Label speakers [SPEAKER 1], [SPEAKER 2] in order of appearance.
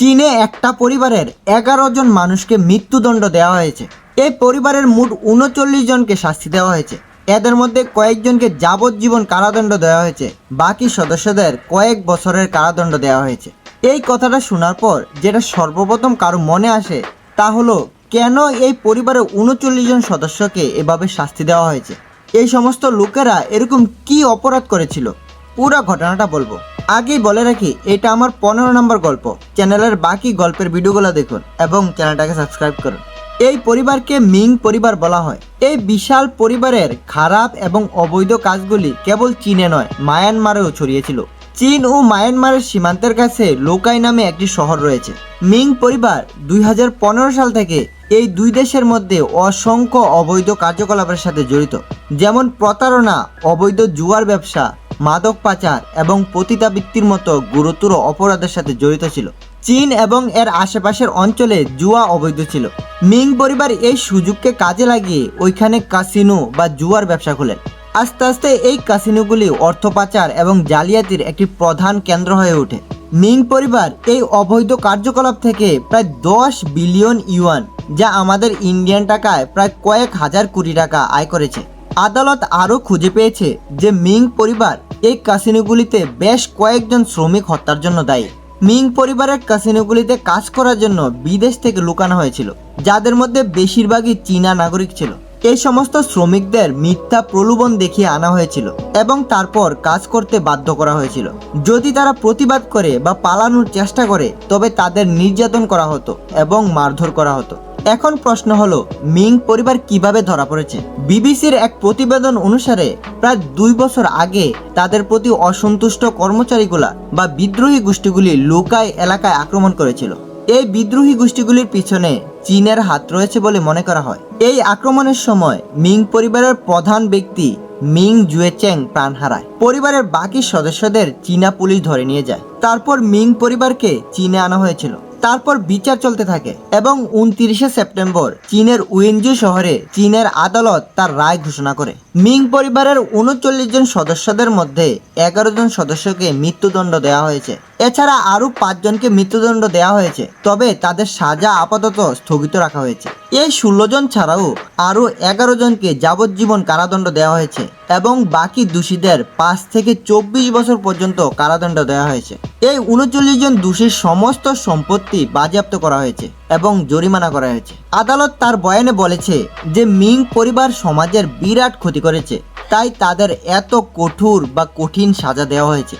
[SPEAKER 1] চীনে একটা পরিবারের এগারো জন মানুষকে মৃত্যুদণ্ড দেওয়া হয়েছে। এই পরিবারের মোট উনচল্লিশ জনকে শাস্তি দেওয়া হয়েছে। এদের মধ্যে কয়েকজনকে যাবজ্জীবন কারাদণ্ড দেওয়া হয়েছে। বাকি সদস্যদের কয়েক বছরের কারাদণ্ড দেওয়া হয়েছে। এই কথাটা শোনার পর যেটা সর্বপ্রথম কারও মনে আসে, তা হলো, কেন এই পরিবারের উনচল্লিশ জন সদস্যকে এভাবে শাস্তি দেওয়া হয়েছে? এই সমস্ত লোকেরা এরকম কি অপরাধ করেছিল? পুরো ঘটনাটা বলব। আগেই বলে রাখি, এটা আমার পনেরো নম্বর গল্প। চ্যানেলের বাকি গল্পের ভিডিওগুলো দেখুন এবং চ্যানেলটাকে সাবস্ক্রাইব করুন। এই পরিবারকে মিং পরিবার বলা হয়। এই বিশাল পরিবারের খারাপ এবং অবৈধ কাজগুলি কেবল চীনে নয়, মায়ানমারেও ছড়িয়েছিল। চীন ও মায়ানমারের সীমান্তের কাছে লোকাই নামে একটি শহর রয়েছে। মিং পরিবার দুই হাজার পনেরো সাল থেকে এই দুই দেশের মধ্যে অসংখ্য অবৈধ কার্যকলাপের সাথে জড়িত। যেমন প্রতারণা, অবৈধ জুয়ার ব্যবসা মাদক পাচার এবং পতিতাবৃত্তির মতো গুরুতর অপরাধের সাথে জড়িত ছিল। চীন এবং এর আশেপাশের অঞ্চলে জুয়া অবৈধ ছিল। মিং পরিবার এই সুযোগকে কাজে লাগিয়ে ওইখানে কাসিনো বা জুয়ার ব্যবসা খোলেন। আস্তে আস্তে এই কাসিনোগুলি অর্থ পাচার এবং জালিয়াতির একটি প্রধান কেন্দ্র হয়ে ওঠে। মিং পরিবার এই অবৈধ কার্যকলাপ থেকে প্রায় দশ বিলিয়ন ইউয়ান, যা আমাদের ইন্ডিয়ান টাকায় প্রায় কয়েক হাজার কোটি টাকা আয় করেছে। আদালত আরও খুঁজে পেয়েছে যে মিং পরিবার এই কাসিনোগুলিতে বেশ কয়েকজন শ্রমিক হত্যার জন্য দায়ী। মিং পরিবারের কাসিনোগুলিতে কাজ করার জন্য বিদেশ থেকে লুকানো হয়েছিল, যাদের মধ্যে বেশিরভাগই চীনা নাগরিক ছিল। এই সমস্ত শ্রমিকদের মিথ্যা প্রলোভন দেখিয়ে আনা হয়েছিল এবং তারপর কাজ করতে বাধ্য করা হয়েছিল। যদি তারা প্রতিবাদ করে বা পালানোর চেষ্টা করে, তবে তাদের নির্যাতন করা হতো এবং মারধর করা হতো। এখন প্রশ্ন হলো, মিং পরিবার কীভাবে ধরা পড়েছে? বিবিসির এক প্রতিবেদন অনুসারে, প্রায় দুই বছর আগে তাদের প্রতি অসন্তুষ্ট কর্মচারীগুলা বা বিদ্রোহী গোষ্ঠীগুলি লোকায় এলাকায় আক্রমণ করেছিল। এই বিদ্রোহী গোষ্ঠীগুলির পিছনে চীনের হাত রয়েছে বলে মনে করা হয়। এই আক্রমণের সময় মিং পরিবারের প্রধান ব্যক্তি মিং জুয়েচেং প্রাণ হারায়। পরিবারের বাকি সদস্যদের চীনা পুলিশ ধরে নিয়ে যায়। তারপর মিং পরিবারকে চীনে আনা হয়েছিল। তারপর বিচার চলতে থাকে এবং উনত্রিশে সেপ্টেম্বর চীনের উইনজু শহরে চীনের আদালত তার রায় ঘোষণা করে। মিং পরিবারের উনচল্লিশ জন সদস্যদের মধ্যে এগারো জন সদস্যকে মৃত্যুদণ্ড দেওয়া হয়েছে। এছাড়া আরও পাঁচজনকে মৃত্যুদণ্ড দেওয়া হয়েছে, তবে তাদের সাজা আপাতত স্থগিত রাখা হয়েছে। এই ষোলো জন ছাড়াও আরও এগারো জনকে যাবজ্জীবন কারাদণ্ড দেওয়া হয়েছে এবং বাকি দোষীদের পাঁচ থেকে চব্বিশ বছর পর্যন্ত কারাদণ্ড দেওয়া হয়েছে। এই উনচল্লিশ জন দোষীর সমস্ত সম্পত্তি বাজেয়াপ্ত করা হয়েছে এবং জরিমানা করা হয়েছে। আদালত তার বয়ানে বলেছে যে, মিং পরিবার সমাজের বিরাট ক্ষতি করেছে, তাই তাদের এত কঠোর বা কঠিন সাজা দেওয়া হয়েছে।